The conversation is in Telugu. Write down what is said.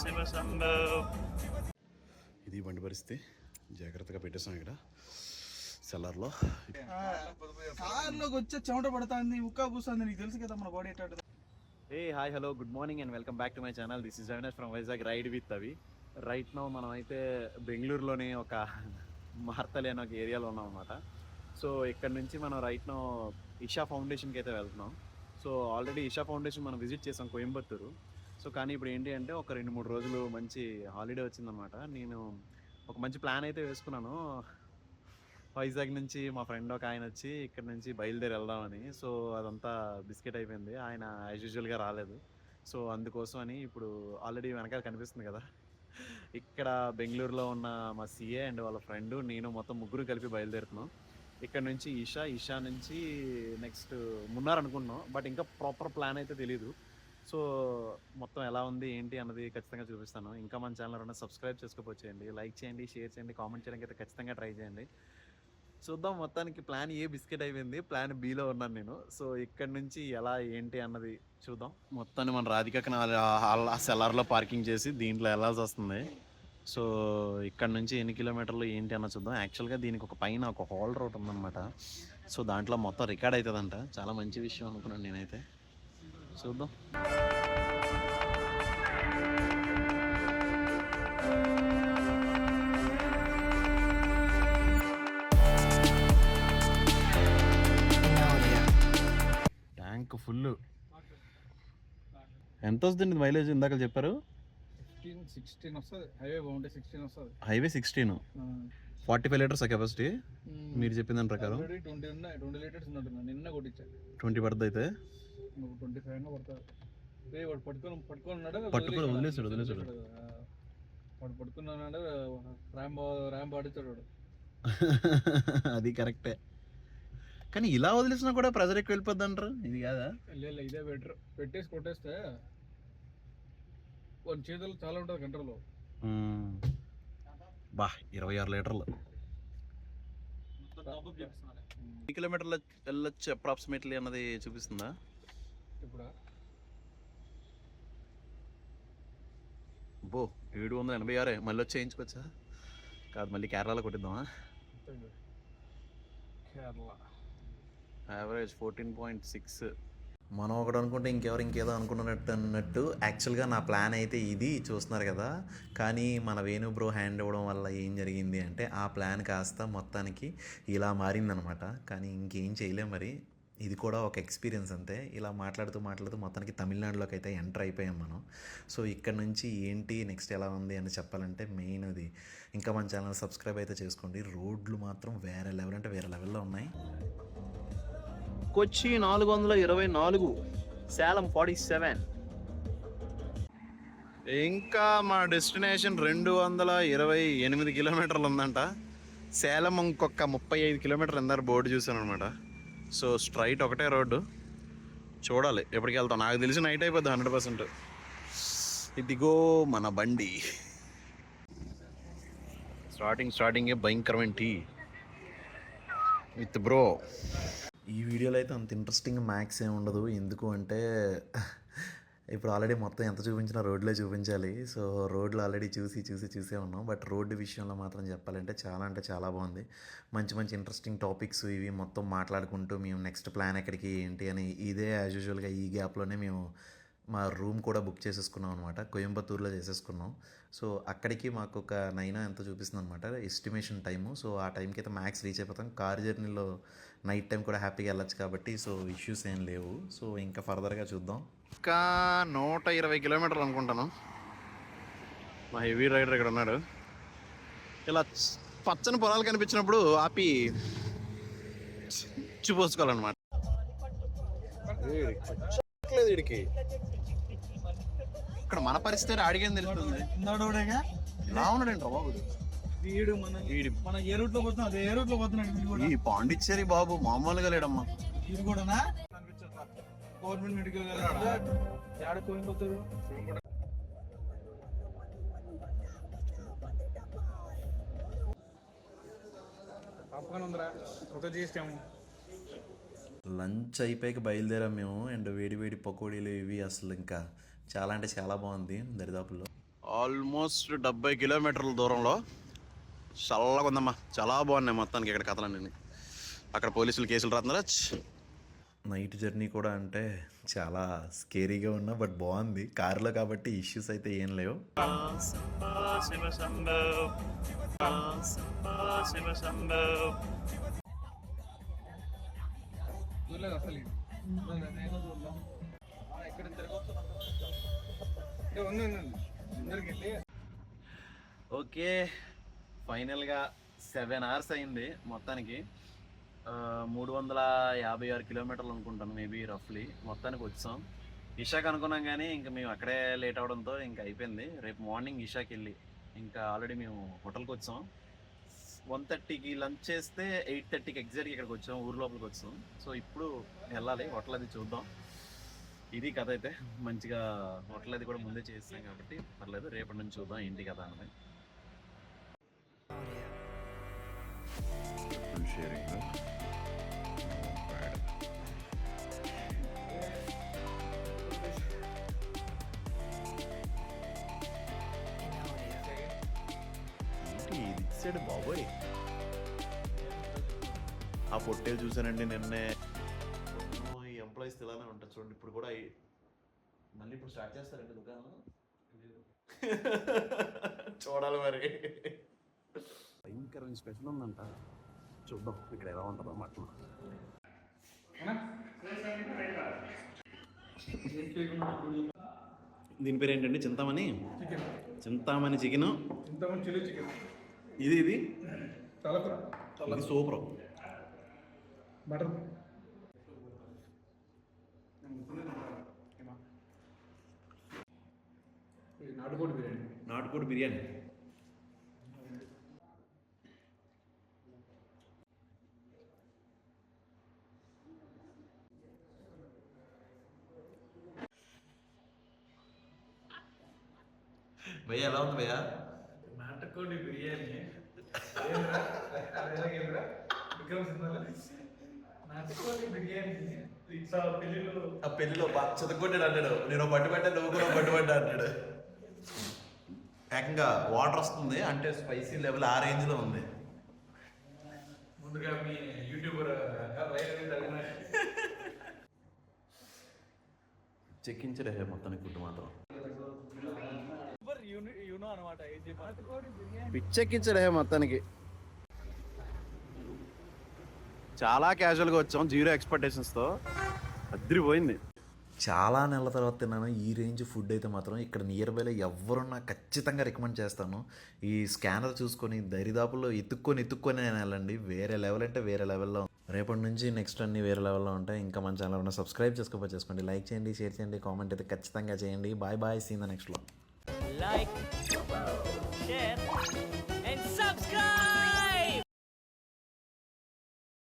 శివ ఇది బండి పరిస్థితి. జాగ్రత్తగా పెట్టేసాం ఇక్కడ. సెల్లర్లో. కార్లోకి వచ్చే చెమట పడుతుంది ఉక్కా పూస్తుంది నీకు తెలుసు కదా మన బాడీ ఎట్లా ఏ hi hello good morning and welcome back to my channel this is Avinash from Vizag ride with Avi right no మనం అయితే బెంగళూరులోని ఒక మార్తలి అనే ఒక ఏరియాలో ఉన్నాం అనమాట సో ఇక్కడ నుంచి మనం రైట్ నో ఇషా ఫౌండేషన్కి అయితే వెళ్తున్నాం. సో ఆల్రెడీ ఇషా ఫౌండేషన్ మనం విజిట్ చేసాం కోయంబత్తూరు సో కానీ ఇప్పుడు ఏంటి అంటే ఒక రెండు మూడు రోజులు మంచి హాలిడే వచ్చిందనమాట నేను ఒక మంచి ప్లాన్ అయితే వేసుకున్నాను. వైజాగ్ నుంచి మా ఫ్రెండ్ ఒక ఆయన వచ్చి ఇక్కడ నుంచి బయలుదేరి వెళ్దామని. సో అదంతా బిస్కెట్ అయిపోయింది. ఆయన యాజ్ యూజువల్గా రాలేదు. సో అందుకోసం అని ఇప్పుడు ఆల్రెడీ వెనకాల కనిపిస్తుంది కదా. ఇక్కడ బెంగళూరులో ఉన్న మా సీఏ అండ్ వాళ్ళ ఫ్రెండ్ నేను మొత్తం ముగ్గురు కలిపి బయలుదేరుతున్నాం. ఇక్కడ నుంచి ఈషా ఈషా నుంచి నెక్స్ట్ మున్నార్ అనుకున్నాం బట్ ఇంకా ప్రాపర్ ప్లాన్ అయితే తెలీదు. సో మొత్తం ఎలా ఉంది ఏంటి అన్నది ఖచ్చితంగా చూపిస్తాను. ఇంకా మన ఛానల్ ఎవరైనా సబ్స్క్రైబ్ చేసుకోవచ్చేయండి లైక్ చేయండి షేర్ చేయండి కామెంట్ చేయడానికి అయితే ఖచ్చితంగా ట్రై చేయండి. చూద్దాం మొత్తానికి ప్లాన్ ఏ బిస్కెట్ అయిపోయింది ప్లాన్ బీలో ఉన్నాను నేను. సో ఇక్కడ నుంచి ఎలా ఏంటి అన్నది చూద్దాం. మొత్తాన్ని మన రాధికకి ఆ సెల్లార్లో పార్కింగ్ చేసి దీంట్లో వెళ్ళాల్సి వస్తుంది. సో ఇక్కడ నుంచి ఎన్ని కిలోమీటర్లు ఏంటి అన్న చూద్దాం. యాక్చువల్గా దీనికి ఒక పైన ఒక హాల్ రోడ్ ఉందన్నమాట. సో దాంట్లో మొత్తం రికార్డ్ అవుతుందంట. చాలా మంచి విషయం అనుకున్నాను నేనైతే. చూద్దాం ట్యాంక్ ఫుల్. ఎంత వస్తుంది మైలేజ్ ఇందాక చెప్పారు? ఫిఫ్టీన్ సిక్స్టీన్ వస్తుంది. హైవే సిక్స్టీన్ వస్తుంది. Highway sixteen forty five litres capacity మీరు చెప్పిన దాని ప్రకారం? ట్వంటీ ఉన్నాయి. ట్వంటీ లీటర్స్ ఉన్నట్టున్నా నిన్న కొట్టించా ట్వంటీ పడుతుంది అయితే. ట్వంటీ ఫైవ్ అయినా వాడు పట్టుకొని పట్టుకొని ఉన్నాడు పట్టుకొని వదిలేసాడు, వదిలేసాడు. వాడు పట్టుకున్నాడు వాడు? అది కరెక్టే. కానీ ఇలా వదిలేసినా కూడా ప్రెజర్ ఎక్కువ వెళ్ళిపోద్ది అంటారు? ఇది కాదా? లేదు ఇదే బెటర్. పెట్టేసి కొట్టేస్తే వాడి చేతులు చాలా ఉంటుంది కంట్రోల్ మ్మ్. బా ఇరవై ఆరు లీటర్లు. ఎన్ని కిలోమీటర్లు వెళ్ళొచ్చు అప్రాక్సిమేట్లీ అన్నది చూపిస్తుందా? ఇప్పుడు. బో ఏడు వందల ఎనభై ఆరే. మళ్ళీ వచ్చి చేయించుకోవచ్చా కాదు మళ్ళీ కేరళలో కొట్టిద్దామా? Kerala. Average fourteen point six మనం ఒకటి అనుకుంటే ఇంకెవరు ఇంకేదో అనుకున్నట్టు అన్నట్టు. యాక్చువల్గా నా ప్లాన్ అయితే ఇది చూస్తున్నారు కదా. కానీ మన వేణు బ్రో హ్యాండ్ ఇవ్వడం వల్ల ఏం జరిగింది అంటే ఆ ప్లాన్ కాస్త మొత్తానికి ఇలా మారిందనమాట. కానీ ఇంకేం చేయలేం మరి. ఇది కూడా ఒక ఎక్స్పీరియన్స్ అంతే. ఇలా మాట్లాడుతూ మాట్లాడుతూ మొత్తానికి తమిళనాడులోకి అయితే ఎంటర్ అయిపోయాం మనం. సో ఇక్కడ నుంచి ఏంటి నెక్స్ట్ ఎలా ఉంది అని చెప్పాలంటే మెయిన్ అది. ఇంకా మన ఛానల్ సబ్స్క్రైబ్ అయితే చేసుకోండి. రోడ్లు మాత్రం వేరే లెవెల్ అంటే వేరే లెవెల్లో ఉన్నాయి. కొచ్చి నాలుగు వందల ఇరవై నాలుగు సేలం ఫార్టీ సెవెన్. ఇంకా మా డెస్టినేషన్ రెండు వందల ఇరవై ఎనిమిది కిలోమీటర్లు ఉందంట. సేలం ఇంకొక ముప్పై ఐదు కిలోమీటర్లు ఎందరు బోర్డు చూసాను అనమాట సో స్ట్రైట్ ఒకటే రోడ్డు. చూడాలి ఎప్పటికి వెళ్తాం. నాకు తెలిసి నైట్ అయిపోద్ది హండ్రెడ్ పర్సెంట్. ఇదిగో మన బండి. స్టార్టింగ్ స్టార్టింగే భయంకరమైన టీ. With bro. ఈ వీడియోలో అయితే అంత ఇంట్రెస్టింగ్ మ్యాక్స్ ఏమి ఉండదు. ఎందుకు అంటే ఇప్పుడు ఆల్రెడీ మొత్తం ఎంత చూపించినా రోడ్లే చూపించాలి. సో రోడ్లు ఆల్రెడీ చూసి చూసి చూసే ఉన్నాం. బట్ రోడ్డు విషయంలో మాత్రం చెప్పాలంటే చాలా అంటే చాలా బాగుంది. మంచి మంచి ఇంట్రెస్టింగ్ టాపిక్స్ ఇవి మొత్తం మాట్లాడుకుంటూ మేము నెక్స్ట్ ప్లాన్ ఎక్కడికి ఏంటి అని ఇదే యాజ్ యూజువల్గా ఈ గ్యాప్లోనే మేము మా రూమ్ కూడా బుక్ చేసేసుకున్నాం అనమాట కోయంబత్తూరులో చేసేసుకున్నాం. సో అక్కడికి మాకు ఒక నైనా ఎంత చూపిస్తుంది అనమాట ఎస్టిమేషన్ టైము సో ఆ టైంకి అయితే మ్యాక్స్ రీచ్ అయిపోతాం. కార్ జర్నీలో నైట్ టైం కూడా హ్యాపీగా వెళ్ళొచ్చు కాబట్టి సో ఇష్యూస్ ఏం లేవు. సో ఇంకా ఫర్దర్గా చూద్దాం. ఇంకా నూట ఇరవై కిలోమీటర్లు అనుకుంటాను. మా హెవీ రైడర్ ఇక్కడ ఉన్నాడు. ఇలా పచ్చని పొలాలు కనిపించినప్పుడు ఆపి చూపోసుకోవాలన్నమాట వీడికి ఇక్కడ మన పరిస్థితి అడిగేం తెలుస్తుంది? బాబు. వీడు మన వీడి. మన ఏ రూట్లో పోతున్నాం అదే ఏ రూట్లో పోతున్నాడు వీడు కూడా. ఈ పాండిచ్చేరి బాబు మామూలుగా లేడమ్మా. వీడు కూడానా? గవర్నమెంట్ మెడికల్ ఏడ ఉందిరా. చేసాము లంచ్ అయిపోయాక బయలుదేరాం మేము. అండ్ వేడి వేడి పకోడీలు ఇవి అసలు ఇంకా చాలా అంటే చాలా బాగుంది దరిదాపుల్లో. ఆల్మోస్ట్ డెబ్బై కిలోమీటర్ల దూరంలో చల్లగా ఉందమ్మా. చాలా బాగున్నాయి మొత్తానికి ఇక్కడ కథలన్నీ. అక్కడ పోలీసులు కేసులు రాస్తున్నారా? నైట్ జర్నీ కూడా అంటే చాలా స్కేరీగా ఉన్నా బట్ బాగుంది. కారులో కాబట్టి ఇష్యూస్ అయితే ఏం లేవు. ఓకే. ఫైనల్గా సెవెన్ అవర్స్ అయింది మొత్తానికి. మూడు వందల యాభై ఆరు కిలోమీటర్లు అనుకుంటాను మేబీ రఫ్లీ మొత్తానికి వచ్చాం. ఇషాక్ అనుకున్నాం కానీ ఇంకా మేము అక్కడే లేట్ అవడంతో ఇంకా అయిపోయింది. రేపు మార్నింగ్ ఇషాకి వెళ్ళి ఇంకా ఆల్రెడీ మేము హోటల్కి వచ్చాం. వన్ థర్టీకి లంచ్ చేస్తే ఎయిట్ థర్టీకి ఎగ్జాక్ట్గా ఇక్కడికి వచ్చాం ఊరు లోపలికి వచ్చాం. సో ఇప్పుడు వెళ్ళాలి హోటల్ అది చూద్దాం. ఇది కథ అయితే. మంచిగా హోటల్ అది కూడా ముందే చేస్తాం కాబట్టి పర్లేదు రేపటి నుంచి చూద్దాం ఏంటి కథ అన్నది. ఇది ఇచ్చాడు బాబోయ్ ఆ పొట్టేలు చూసానండి నిన్నే. ఈ ఎంప్లాయీస్ ఇలానే ఉంటారు చూడండి. ఇప్పుడు కూడా మళ్ళీ ఇప్పుడు స్టార్ట్ చేస్తారండి దుకాణం? చూడాలి మరి. భయంకరమైన స్పెషల్ ఉందంట. చూద్దాం ఇక్కడ ఎలా ఉంటుందో మటన్ దీని పేరు ఏంటండి? Chintamani? Chintamani chicken? Chilli chicken. ఇది ఇది? ఇది సూపర్. మటన్ నాటుకోడి బిర్యానీ. నాటుకోడి బిర్యానీ. భయ్య ఎలా ఉంది భయ్య? నాటుకోడి బిర్యానీ. పెళ్ళిలో ఆ పెళ్ళిలో చదువుకుంటాడు అంటాడు నేను పట్టుబడ్డా నువ్వు కూడా పట్టుబడ్డా అంటాడు ఏకంగా వాటర్ వస్తుంది అంటే స్పైసీ లెవెల్ ఆ రేంజ్లో ఉంది. ముందుగా మీ యూట్యూబర్ చెక్కించడే మొత్తానికి ఫుడ్ మాత్రం. అనమాట పిచ్చెక్కించడే మొత్తానికి చాలా క్యాజువల్గా వచ్చాం జీరో ఎక్స్పెక్టేషన్స్తో అదిరిపోయింది. చాలా నెలల తర్వాత తిన్నాను. ఈ రేంజ్ ఫుడ్ అయితే మాత్రం ఇక్కడ నియర్ బైలో ఎవరున్నా ఖచ్చితంగా రికమెండ్ చేస్తాను. ఈ స్కానర్ చూసుకొని దరిదాపుల్లో ఎత్తుక్కొని ఎత్తుక్కొని నేను వెళ్ళండి. వేరే లెవెల్ అంటే వేరే లెవెల్లో రేపటి నుంచి నెక్స్ట్ అన్ని వేరే లెవెల్లో ఉంటాయి. ఇంకా మన ఛానల్ ఉన్న సబ్స్క్రైబ్ చేసుకోకపోతే చేసుకోండి. లైక్ చేయండి షేర్ చేయండి కామెంట్ అయితే ఖచ్చితంగా చేయండి. బాయ్ బాయ్ సీన్ ద నెక్స్ట్లో like.